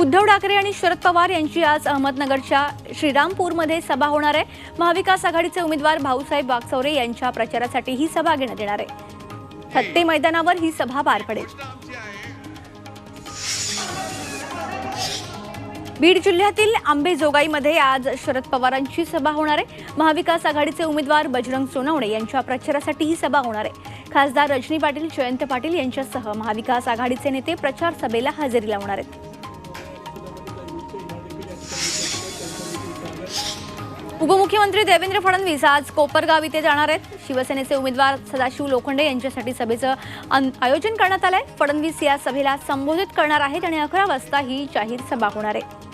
उद्धव ठाकरे आणि शरद पवार यांची आज अहमदनगरच्या श्रीरामपूरमध्ये सभा होणार आहे. महाविकास आघाडीचे उमेदवार भाऊसाहेब वागचौरे यांच्या प्रचारासाठी ही सभा घेण्यात येणार आहे. हत्ते मैदानावर ही सभा पार पडेल. बीड जिल्ह्यातील आंबेजोगाईमध्ये आज शरद पवारांची सभा होणार आहे. महाविकास आघाडीचे उमेदवार बजरंग सोनवणे यांच्या प्रचारासाठी ही सभा होणार आहे. खासदार रजनी पाटील जयंत पाटील यांच्यासह महाविकास आघाडीचे नेते प्रचार सभेला हजेरी लावणार आहेत. उपमुख्यमंत्री देवेंद्र फडणवीस आज कोपरगाव इथे जाणार आहेत. शिवसेनेचे उमेदवार सदाशिव लोखंडे यांच्यासाठी सभेचं अन- आयोजन करण्यात आलंय. फडणवीस या सभेला संबोधित करणार आहेत आणि अकरा वाजता ही जाहीर सभा होणार आहे.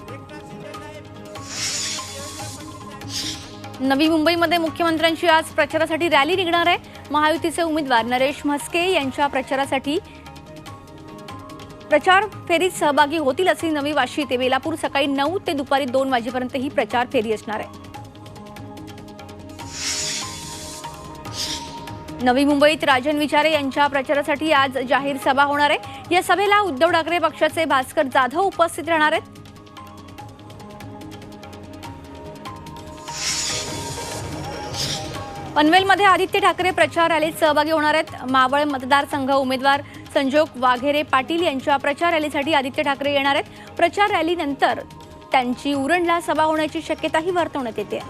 नवी मुंबईमध्ये मुख्यमंत्र्यांची आज प्रचारासाठी रॅली निघणार आहे. महायुतीचे उमेदवार नरेश म्हस्के यांच्या प्रचारासाठी प्रचार फेरीत सहभागी होतील असे नवी वाशी ते बेलापूर सकाळी नऊ ते दुपारी दोन वाजेपर्यंत ही प्रचार फेरी असणार आहे. नवी मुंबईत राजन विचारे यांच्या प्रचारासाठी आज जाहीर सभा होणार आहे. या सभेला उद्धव ठाकरे पक्षाचे भास्कर जाधव उपस्थित राहणार आहेत. पनवेलमध्ये आदित्य ठाकरे प्रचार रॅलीत सहभागी होणार आहेत. मावळ मतदारसंघ उमेदवार संजोग वाघेरे पाटील यांच्या प्रचार रॅलीसाठी आदित्य ठाकरे येणार आहेत. प्रचार रॅलीनंतर त्यांची उरणला सभा होण्याची शक्यताही वर्तवण्यात येते.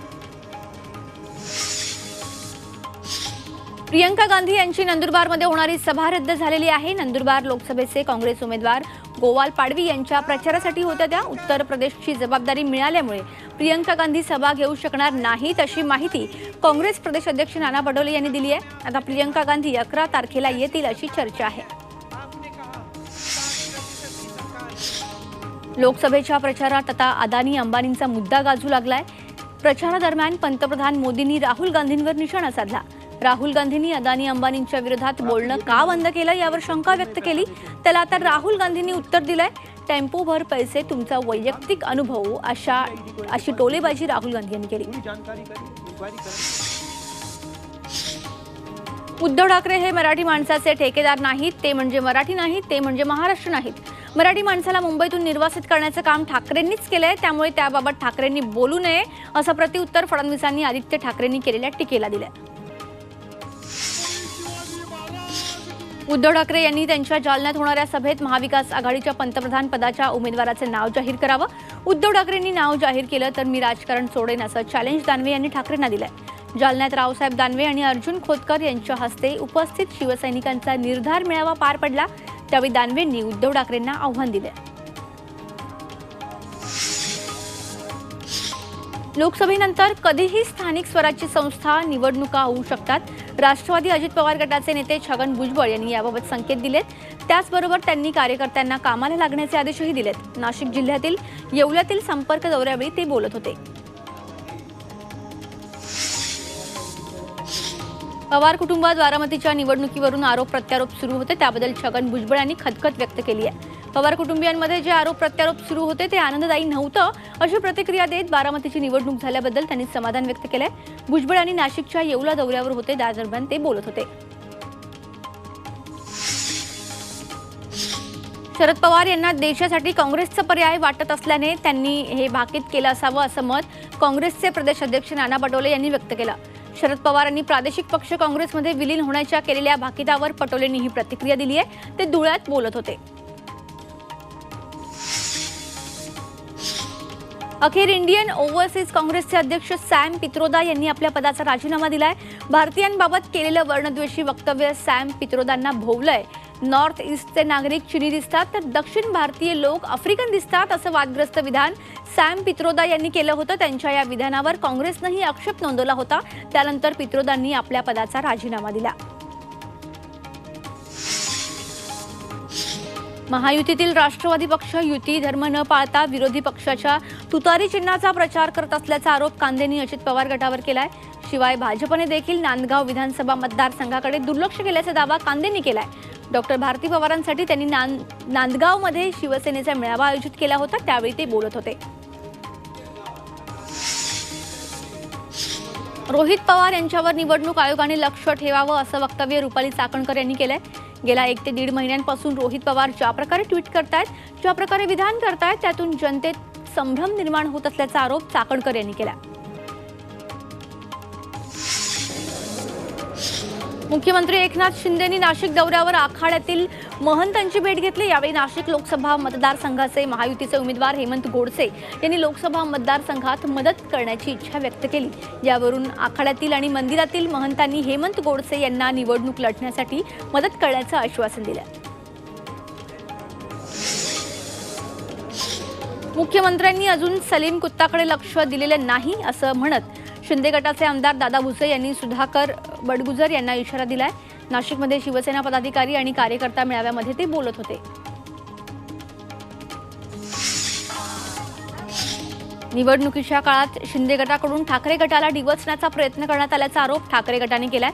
प्रियंका गांधी यांची नंदुरबारमध्ये होणारी सभा रद्द झालेली आहे. नंदुरबार लोकसभेचे काँग्रेस उमेदवार गोवाल पाडवी यांच्या प्रचारासाठी होत्या त्या. उत्तर प्रदेशची जबाबदारी मिळाल्यामुळे प्रियंका गांधी सभा घेऊ शकणार नाहीत अशी माहिती काँग्रेस प्रदेश अध्यक्ष नाना पटोले यांनी दिली आहे. आता प्रियंका गांधी अकरा तारखेला येतील अशी चर्चा आहे. लोकसभेच्या प्रचारात आता अदानी अंबानींचा मुद्दा गाजू लागलाय. प्रचारादरम्यान पंतप्रधान मोदींनी राहुल गांधींवर निशाणा साधला. राहुल गांधींनी अदानी अंबानींच्या विरोधात बोलणं का बंद केलं यावर शंका व्यक्त केली. त्याला आता राहुल गांधींनी उत्तर दिलंय. टेम्पोभर पैसे तुमचा वैयक्तिक अनुभव अशा अशी टोलेबाजी राहुल गांधी यांनी केली. उद्धव ठाकरे हे मराठी माणसाचे ठेकेदार नाहीत ते म्हणजे मराठी नाहीत ते म्हणजे महाराष्ट्र नाहीत. मराठी माणसाला मुंबईतून निर्वासित करण्याचं काम ठाकरेंनीच केलंय त्यामुळे त्याबाबत ठाकरेंनी बोलू नये असं प्रतिउत्तर फडणवीसांनी आदित्य ठाकरेंनी केलेल्या टीकेला दिलंय. उद्धव ठाकरे यांनी त्यांच्या जालन्यात होणाऱ्या सभेत महाविकास आघाडीच्या पंतप्रधान पदाच्या उमेदवाराचं नाव जाहीर करावं. उद्धव ठाकरेंनी नाव जाहीर केलं तर मी राजकारण सोडेन असं चॅलेंज दानवे यांनी ठाकरेंना दिलंय. जालन्यात रावसाहेब दानवे आणि अर्जुन खोतकर यांच्या हस्ते उपस्थित शिवसैनिकांचा निर्धार मेळावा पार पडला. त्यावेळी दानवेंनी उद्धव ठाकरेंना आव्हान दिले. लोकसभेनंतर कधीही स्थानिक स्वराज्य संस्था निवडणुका होऊ शकतात. राष्ट्रवादी अजित पवार गटाचे नेते छगन भुजबळ यांनी याबाबत संकेत दिलेत. त्याचबरोबर त्यांनी कार्यकर्त्यांना कामाला लागण्याचे आदेशही दिलेत. नाशिक जिल्ह्यातील येवल्यातील संपर्क दौऱ्यावेळी ते बोलत होते. पवार कुटुंबात बारामतीच्या निवडणुकीवरून आरोप प्रत्यारोप सुरू होते. त्याबद्दल छगन भुजबळ यांनी खदखत व्यक्त केली आहे. पवार कुटुंबियांमध्ये जे आरोप प्रत्यारोप सुरू होते ते आनंददायी नव्हतं. अशी प्रतिक्रिया देत बारामतीची निवडणूक झाल्याबद्दल त्यांनी समाधान व्यक्त केलंय. भुजबळ आणि नाशिकच्या येवला दौऱ्यावर होते त्या दरम्यान ते बोलत होते. शरद पवार यांना देशासाठी काँग्रेसचा पर्याय वाटत असल्याने त्यांनी हे भाकीत केलं असावं असं मत काँग्रेसचे प्रदेश अध्यक्ष नाना पटोले यांनी व्यक्त केलं. शरद पवारांनी प्रादेशिक पक्ष काँग्रेसमध्ये विलीन होण्याच्या केलेल्या भाकितावर पटोलेंनी ही प्रतिक्रिया दिली आहे ते धुळ्यात बोलत होते. अखेर इंडियन ओव्हरसीज काँग्रेसचे अध्यक्ष सॅम पित्रोदा यांनी आपल्या पदाचा राजीनामा दिलाय. भारतीयांबाबत केलेलं वर्णद्वेषी वक्तव्य सॅम पित्रोदांना भोवलंय. नॉर्थ ईस्टचे नागरिक चिनी दिसतात तर दक्षिण भारतीय लोक आफ्रिकन दिसतात असं वादग्रस्त विधान सॅम पित्रोदा यांनी केलं होतं. त्यांच्या या विधानावर काँग्रेसनंही आक्षेप नोंदवला होता. त्यानंतर पित्रोदांनी आपल्या पदाचा राजीनामा दिला. महायुतीतील राष्ट्रवादी पक्ष युती धर्म न पाळता विरोधी पक्षाच्या तुतारी चिन्हाचा प्रचार करत असल्याचा आरोप कांदेनी अजित पवार गटावर केलाय. शिवाय भाजपने देखील नांदगाव विधानसभा मतदारसंघाकडे दुर्लक्ष केल्याचा दावा कांदेनी केलाय. डॉक्टर भारती पवारांसाठी त्यांनी नांद नांदगावमध्ये शिवसेनेचा मेळावा आयोजित केला होता त्यावेळी ते बोलत होते. रोहित पवार यांच्यावर निवडणूक आयोगाने लक्ष ठेवावं असं वक्तव्य रुपाली चाकणकर यांनी केलंय. गेल्या एक ते दीड महिन्यांपासून रोहित पवार ज्या प्रकारे ट्विट करतायत ज्या प्रकारे विधान करतायत त्यातून जनतेत संभ्रम निर्माण होत असल्याचा आरोप चाकणकर यांनी केला. मुख्यमंत्री एकनाथ शिंदेनी नाशिक दौऱ्यावर आखाड्यातील महंतांची भेट घेतली. यावेळी नाशिक लोकसभा मतदारसंघाचे महायुतीचे उमेदवार हेमंत गोडसे यांनी लोकसभा मतदारसंघात मदत करण्याची इच्छा व्यक्त केली. यावरून आखाड्यातील आणि मंदिरातील महंतांनी हेमंत गोडसे यांना निवडणूक लढण्यासाठी मदत करण्याचं आश्वासन दिलं. मुख्यमंत्र्यांनी अजून सलीम कुत्ताकडे लक्ष दिलेलं नाही असं म्हणत शिंदे गटाचे आमदार दादा भुसे यांनी सुधाकर बडगुजर यांना इशारा दिलाय. नाशिकमध्ये शिवसेना पदाधिकारी आणि कार्यकर्ता मेळाव्यामध्ये ते बोलत होते. निवडणुकीच्या काळात शिंदे गटाकडून ठाकरे गटाला डिवचण्याचा प्रयत्न करण्यात आल्याचा आरोप ठाकरे गटाने केलाय.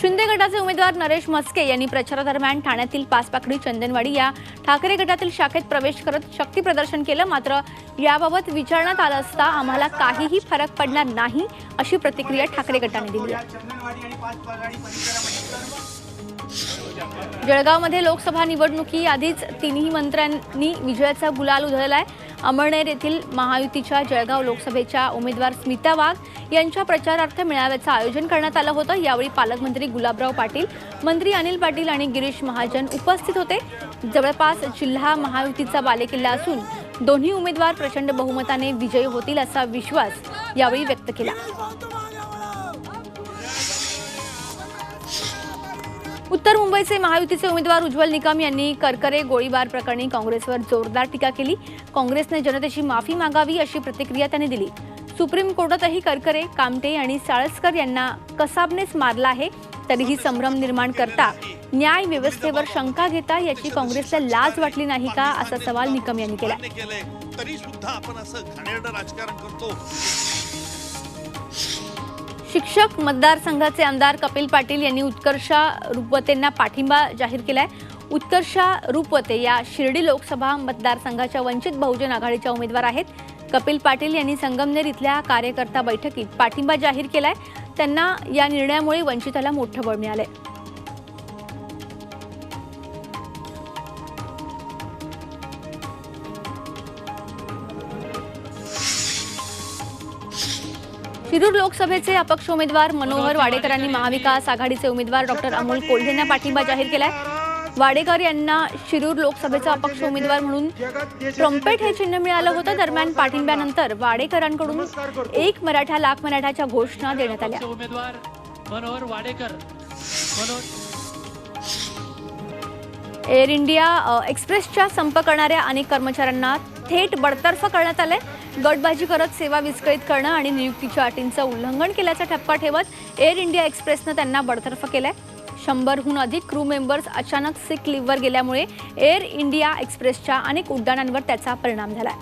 शिंदे गटाचे उमेदवार नरेश मस्के यांनी प्रचारादरम्यान ठाण्यातील पाचपाकडी चंदनवाडी या ठाकरे गटातील शाखेत प्रवेश करत शक्ती प्रदर्शन केलं. मात्र याबाबत विचारण्यात आलं असता आम्हाला काहीही फरक पडणार नाही अशी प्रतिक्रिया ठाकरे गटाने दिली आहे. जळगावमध्ये लोकसभा निवडणुकी आधीच तिन्ही मंत्र्यांनी विजयाचा गुलाल उधळलाय. अमळनेर येथील महायुतीच्या जळगाव लोकसभेच्या उमेदवार स्मिता वाघ यांच्या प्रचारार्थ मेळाव्याचं आयोजन करण्यात आलं होतं. यावेळी पालकमंत्री गुलाबराव पाटील मंत्री अनिल पाटील आणि गिरीश महाजन उपस्थित होते. जवळपास जिल्हा महायुतीचा बालेकिल्ला असून दोन्ही उमेदवार प्रचंड बहुमताने विजयी होतील असा विश्वास यावेळी व्यक्त केला. उत्तर मुंबईचे महायुतीचे उमेदवार उज्ज्वल निकम यांनी करकरे गोळीबार प्रकरणी काँग्रेसवर जोरदार टीका केली. काँग्रेसने जनतेची माफी मागावी अशी प्रतिक्रिया त्यांनी दिली. सुप्रीम कोर्टातही करकरे कामटे आणि साळसकर यांना कसाबनेच मारला आहे. तरीही संभ्रम निर्माण करता न्याय व्यवस्थेवर शंका घेता याची काँग्रेसला लाज वाटली नाही का असा सवाल निकम यांनी केला तरी सुद्धा आपण असं घाणेरडं राजकारण करतो. शिक्षक मतदारसंघाचे आमदार कपिल पाटील यांनी उत्कर्षा रुपवतेंना पाठिंबा जाहीर केलाय. उत्कर्षा रुपवते या शिर्डी लोकसभा मतदारसंघाच्या वंचित बहुजन आघाडीच्या उमेदवार आहेत. कपिल पाटील यांनी संगमनेर इथल्या कार्यकर्ता बैठकीत पाठिंबा जाहीर केलाय. त्यांना या निर्णयामुळे वंचिताला मोठं बळ मिळालंय. शिरूर लोकसभेचे अपक्ष उमेदवार मनोहर वाडेकरांनी महाविकास आघाडीचे उमेदवार डॉक्टर अमोल कोल्हेंना पाठिंबा जाहीर केलाय. वाडेकर यांना शिरूर लोकसभेचा अपक्ष उमेदवार म्हणून ट्रम्पेट हे चिन्ह मिळालं होतं. दरम्यान पाठिंब्यानंतर वाडेकरांकडून एक मराठा लाख मराठाच्या घोषणा देण्यात आल्या. उमेदवार मनोहर वाडेकर. एअर इंडिया एक्सप्रेसच्या संप करणाऱ्या अनेक कर्मचाऱ्यांना थेट बडतर्फ करण्यात आलंय. गटबाजी करत सेवा विस्कळीत करणं आणि नियुक्तीच्या अटींचं उल्लंघन केल्याचा ठपका ठेवत एअर इंडिया एक्सप्रेसनं त्यांना बडतर्फ केलंय. शंभरहून अधिक क्रू मेंबर्स अचानक सिक लिव्हवर गेल्यामुळे एअर इंडिया एक्सप्रेसच्या अनेक उड्डाणांवर त्याचा परिणाम झालाय.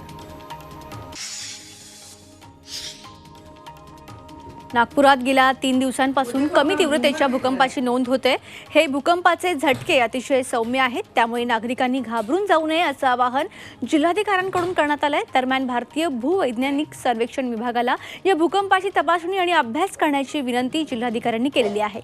नागपुरात गेल्या तीन दिवसांपासून कमी तीव्रतेच्या भूकंपाची नोंद होते. हे भूकंपाचे झटके अतिशय सौम्य आहेत. त्यामुळे नागरिकांनी घाबरून जाऊ नये असं आवाहन जिल्हाधिकाऱ्यांकडून करण्यात आलंय. दरम्यान भारतीय भूवैज्ञानिक सर्वेक्षण विभागाला या भूकंपाची तपासणी आणि अभ्यास करण्याची विनंती जिल्हाधिकाऱ्यांनी केलेली आहे.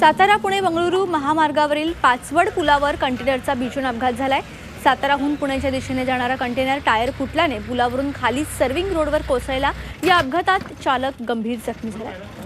सातारा पुणे बंगळुरू महामार्गावरील पाचवड पुलावर कंटेनरचा भीषण अपघात झालाय. साताराहून पुण्याच्या दिशेने जाणारा कंटेनर टायर फुटल्याने पुलावरून खाली सर्विंग रोडवर कोसळला. या अपघातात चालक गंभीर जखमी झाला.